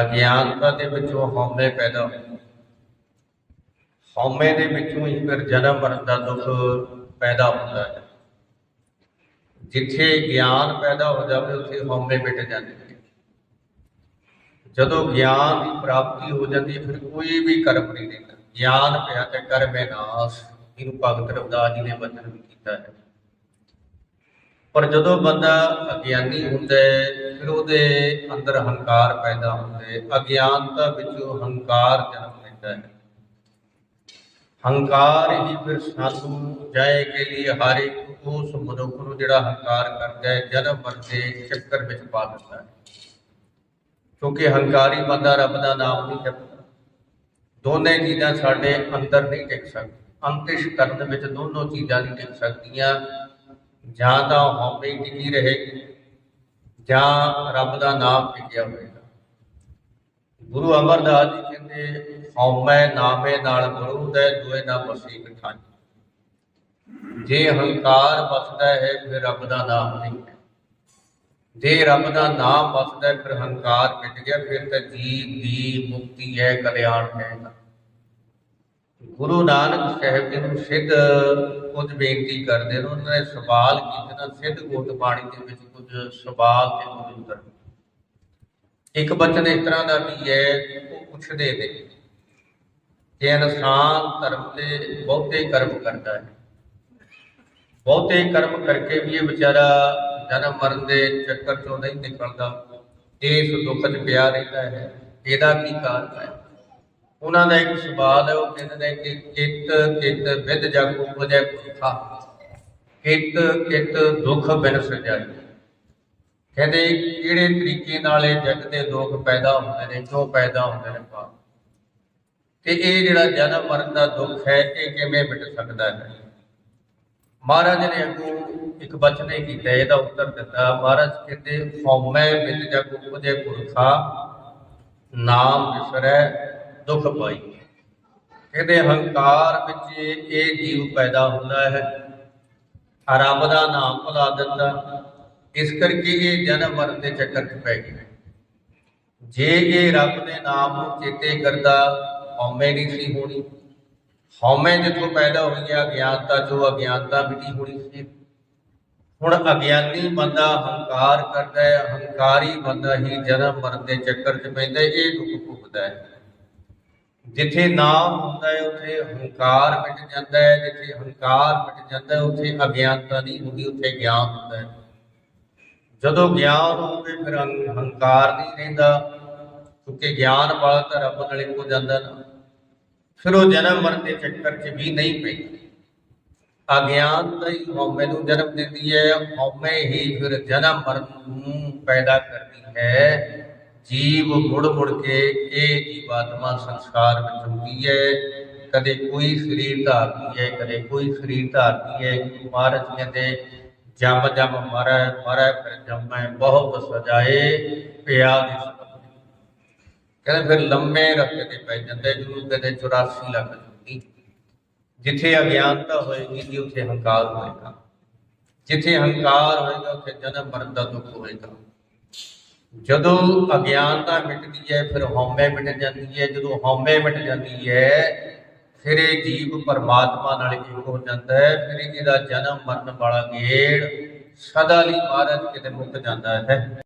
ਅਗਿਆਨਤਾ ਦੇ ਵਿੱਚੋਂ ਹਉਮੈ ਪੈਦਾ ਹੁੰਦਾ ਹਉਮੈ ਦੇ ਵਿੱਚੋਂ ਹੀ ਫਿਰ ਜਨਮ ਮਰਨ ਦਾ ਦੁੱਖ ਪੈਦਾ ਹੁੰਦਾ ਹੈ। ਜਿੱਥੇ ਗਿਆਨ ਪੈਦਾ ਹੋ ਜਾਵੇ, ਉੱਥੇ ਹਉਮੈ ਮਿਟ ਜਾਂਦੀ ਹੈ। ਜਦੋਂ ਗਿਆਨ ਦੀ ਪ੍ਰਾਪਤੀ ਹੋ ਜਾਂਦੀ ਹੈ, ਫਿਰ ਕੋਈ ਵੀ ਕਰਮ ਨਹੀਂ ਰਹਿੰਦਾ। ਗਿਆਨ ਪਿਆ ਤੇ ਕਰਮੇ ਨਾਸ। ਇਹਨੂੰ ਭਗਤ ਰਵਿਦਾਸ ਜੀ ਨੇ ਬਚਨ ਵੀ ਕੀਤਾ ਹੈ। ਪਰ ਜਦੋਂ ਬੰਦਾ ਅਗਿਆਨੀ ਹੁੰਦਾ ਹੈ ਫਿਰ ਉਹਦੇ ਅੰਦਰ ਹੰਕਾਰ ਪੈਦਾ ਹੁੰਦਾ। ਹੈ ਅਗਿਆਨਤਾ ਵਿੱਚੋਂ ਹੰਕਾਰ ਜਨਮ ਲੈਂਦਾ ਹੈ। ਹੰਕਾਰ ਹੀ ਫਿਰ ਸਾਨੂੰ ਜਾਏ ਕੇ ਲਈ ਹਰ ਇੱਕ ਉਸ ਮਨੁੱਖ ਨੂੰ ਜਿਹੜਾ ਹੰਕਾਰ ਕਰਦਾ ਹੈ, ਜਨਮ ਮਰਨ ਦੇ ਚੱਕਰ ਵਿੱਚ ਪਾ ਦਿੰਦਾ ਹੈ। ਕਿਉਂਕਿ ਹੰਕਾਰੀ ਬੰਦਾ ਰੱਬ ਦਾ ਨਾਮ ਨਹੀਂ ਜਪਦਾ। ਦੋਨੇ ਚੀਜ਼ਾਂ ਸਾਡੇ ਅੰਦਰ ਨਹੀਂ ਟਿਕ ਸਕਦੀਆਂ। ਅੰਤਿਸ਼ ਕਰਨ ਵਿੱਚ ਦੋਨੋਂ ਚੀਜ਼ਾਂ ਨਹੀਂ ਟਿਕ ਸਕਦੀਆਂ। ਜਾਂ ਤਾਂ ਹਉਮੈ ਟਿਕੀ ਰਹੇਗੀ, ਜਾਂ ਰੱਬ ਦਾ ਨਾਮ ਟਿਕਿਆ ਹੋਵੇਗਾ। ਗੁਰੂ ਅਮਰਦਾਸ ਜੀ ਕਹਿੰਦੇ ਹਉਮੈ ਨਾਮੇ ਨਾਲ ਗੁਰੂ ਦੇ ਦੋਏ ਨਾ ਬਸੀ ਬਿਠਾਈ ਜੇ ਹੰਕਾਰ ਵਸਦਾ ਹੈ, ਫਿਰ ਰੱਬ ਦਾ ਨਾਮ ਨਹੀਂ ਹੈ। ਜੇ ਰੱਬ ਦਾ ਨਾਮ ਵਸਦਾ ਫਿਰ ਹੰਕਾਰ ਮਿਟ ਗਿਆ, ਫਿਰ ਤਾਂ ਜੀਵ ਦੀ ਮੁਕਤੀ ਹੈ, ਕਲਿਆਣ ਹੈ ਗੁਰੂ ਨਾਨਕ ਸਾਹਿਬ ਜੀ ਨੂੰ ਸਿੱਧ ਕੁਝ ਬੇਨਤੀ ਕਰਦੇ ਨੇ, ਉਹਨਾਂ ਨੇ ਸਵਾਲ ਕੀਤੇ ਨਾ, ਸਿੱਧ ਗੋਤ ਬਾਣੀ ਦੇ ਵਿੱਚ ਕੁਝ ਸਵਾਲ ਤੇ ਕੁਝ ਉੱਤਰ। ਇੱਕ ਬਚਨ ਇਸ ਤਰ੍ਹਾਂ ਦਾ ਵੀ ਹੈ, ਉਹ ਪੁੱਛਦੇ ਨੇ ਕਿ ਇਨਸਾਨ ਧਰਮ ਤੇ ਬਹੁਤੇ ਕਰਮ ਕਰਦਾ ਹੈ, ਬਹੁਤੇ ਕਰਮ ਕਰਕੇ ਵੀ ਇਹ ਵਿਚਾਰਾ ਜਨਮ ਮਰਨ ਦੇ ਚੱਕਰ ਚੋਂ ਨਹੀਂ ਨਿਕਲਦਾ ਦੇਸ਼ ਦੁੱਖ 'ਚ ਪਿਆ ਰਹਿੰਦਾ ਹੈ, ਇਹਦਾ ਕੀ ਕਾਰਨ ਹੈ? ਉਹਨਾਂ ਦਾ ਇੱਕ ਸਵਾਲ ਹੈ, ਉਹ ਕਹਿੰਦੇ ਨੇ ਕਿ ਕਿਤ ਕਿਤ ਵਿਦ ਜਗ ਉਪਜੈ ਪੁਰਖਾ ਕਿਤ ਕਿਤ ਦੁੱਖ ਬਿਨ ਸਜਾਈ ਕਹਿੰਦੇ ਕਿਹੜੇ ਤਰੀਕੇ ਨਾਲ ਇਹ ਜਗ ਦੇ ਦੁੱਖ ਪੈਦਾ ਹੁੰਦੇ ਨੇ, ਕਿਉਂ ਪੈਦਾ ਹੁੰਦੇ ਨੇ ਪਾ ਤੇ ਇਹ ਜਿਹੜਾ ਜਨਮ ਮਰਨ ਦਾ ਦੁੱਖ ਹੈ, ਇਹ ਕਿਵੇਂ ਮਿਟ ਸਕਦਾ ਹੈ? ਮਹਾਰਾਜ ਨੇ ਅੱਗੋਂ ਇੱਕ ਬਚਨ ਹੀ ਕੀਤਾ, ਇਹਦਾ ਉੱਤਰ ਦਿੱਤਾ, ਮਹਾਰਾਜ ਕਹਿੰਦੇ, ਹਉਮੈ ਵਿਦ ਜਗ ਉਪਜੈ ਪੁਰਖਾ ਨਾਮ ਵਿਸਰੈ ਦੁੱਖ ਪਾਈ। ਕਹਿੰਦੇ ਹੰਕਾਰ ਵਿੱਚ ਇਹ ਜੀਵ ਪੈਦਾ ਹੁੰਦਾ ਹੈ। ਰੱਬ ਦਾ ਨਾਮ ਭੁਲਾ ਦਿੰਦਾ। ਇਸ ਕਰਕੇ ਇਹ ਜਨਮ ਮਰਨ ਦੇ ਚੱਕਰ 'ਚ ਪੈ ਗਿਆ। ਜੇ ਇਹ ਰੱਬ ਦੇ ਨਾਮ ਨੂੰ ਚੇਤੇ ਕਰਦਾ, ਹਉਮੈ ਨਹੀਂ ਸੀ ਹੋਣੀ। ਹਉਮੈ ਜਿੱਥੋਂ ਪੈਦਾ ਹੋਈ ਹੈ, ਅਗਿਆਨਤਾ ਜੋ ਅਗਿਆਨਤਾ ਮਿਟੀ ਹੋਣੀ ਸੀ। ਹੁਣ ਅਗਿਆਨੀ ਬੰਦਾ ਹੰਕਾਰ ਕਰਦਾ ਹੈ, ਹੰਕਾਰੀ ਬੰਦਾ ਹੀ ਜਨਮ ਮਰਨ ਦੇ ਚੱਕਰ 'ਚ ਪੈਂਦਾ ਇਹ ਦੁੱਖ ਭੁਗਤਦਾ ਹੈ। ਜਿੱਥੇ ਨਾਮ ਹੁੰਦਾ ਹੈ, ਉੱਥੇ ਹੰਕਾਰ ਮਿਟ ਜਾਂਦਾ ਹੈ, ਜਿੱਥੇ ਹੰਕਾਰ ਮਿਟ ਜਾਂਦਾ ਹੈ, ਉੱਥੇ ਅਗਿਆਨਤਾ ਨਹੀਂ ਹੁੰਦੀ, ਉੱਥੇ ਗਿਆਨ ਹੁੰਦਾ ਹੈ। ਜਦੋਂ ਗਿਆਨ ਹੋਵੇ, ਫਿਰ ਹੰਕਾਰ ਨਹੀਂ ਰਹਿੰਦਾ, ਕਿਉਂਕਿ ਗਿਆਨ ਵਾਲਾ ਤਾਂ ਰੱਬ ਨਾਲ ਇੱਕੋ ਜਾਂਦਾ ਨਾ। ਫਿਰ ਉਹ ਜਨਮ ਮਰਨ ਦੇ ਚੱਕਰ 'ਚ ਵੀ ਨਹੀਂ ਪੈਂਦਾ। ਅਗਿਆਨਤਾ ਹੀ ਹਉਮੈ ਨੂੰ ਜਨਮ ਦਿੰਦੀ ਹੈ, ਹਉਮੈ ਹੀ ਫਿਰ ਜਨਮ ਮਰਨ ਨੂੰ ਪੈਦਾ ਕਰਦੀ ਹੈ। ਜੀਵ ਮੁੜ ਮੁੜ ਕੇ ਇਹ ਜੀਵਾਤਮਾ ਸੰਸਾਰ ਵਿੱਚ ਹੁੰਦੀ ਹੈ। ਕਦੇ ਕੋਈ ਸਰੀਰ ਧਾਰਦੀ ਹੈ, ਕਦੇ ਕੋਈ ਸਰੀਰ ਧਾਰਦੀ ਹੈ। ਗੁਰੂ ਮਹਾਰਾਜ ਕਹਿੰਦੇ, ਜਮ ਜਮ ਮਰੈ ਮਰੈ ਫਿਰ ਜਮੈ ਬਹੁਤ ਸਜਾਏ ਪਿਆ ਦੀ ਕਹਿੰਦੇ ਫਿਰ ਲੰਮੇ ਰਸਤੇ ਤੇ ਪੈ ਜਾਂਦੇ ਜਿਹਨੂੰ ਕਹਿੰਦੇ 84 ਲੱਖ ਜੁਗੀ ਜਿੱਥੇ ਅਗਿਆਨਤਾ ਹੋਏਗੀ ਜੀ, ਉੱਥੇ ਹੰਕਾਰ ਹੋਏਗਾ। ਜਿੱਥੇ ਹੰਕਾਰ ਹੋਏਗਾ, ਉੱਥੇ ਜਨਮ ਮਰਨ ਦਾ ਦੁੱਖ ਹੋਏਗਾ। ਜਦੋਂ ਅਗਿਆਨਤਾ ਮਿਟਦੀ ਹੈ, ਫਿਰ ਹਉਮੈ ਮਿਟ ਜਾਂਦੀ ਹੈ। ਜਦੋਂ ਹਉਮੈ ਮਿਟ ਜਾਂਦੀ ਹੈ, ਫਿਰ ਇਹ ਜੀਵ ਪਰਮਾਤਮਾ ਨਾਲ ਇੱਕ ਹੋ ਜਾਂਦਾ ਹੈ। ਫਿਰ ਇਹਦਾ ਜਨਮ ਮਰਨ ਵਾਲਾ ਗੇੜ ਸਦਾ ਲਈ ਮਹਾਰਾਜ ਕਿਤੇ ਮੁੱਕ ਜਾਂਦਾ ਹੈ।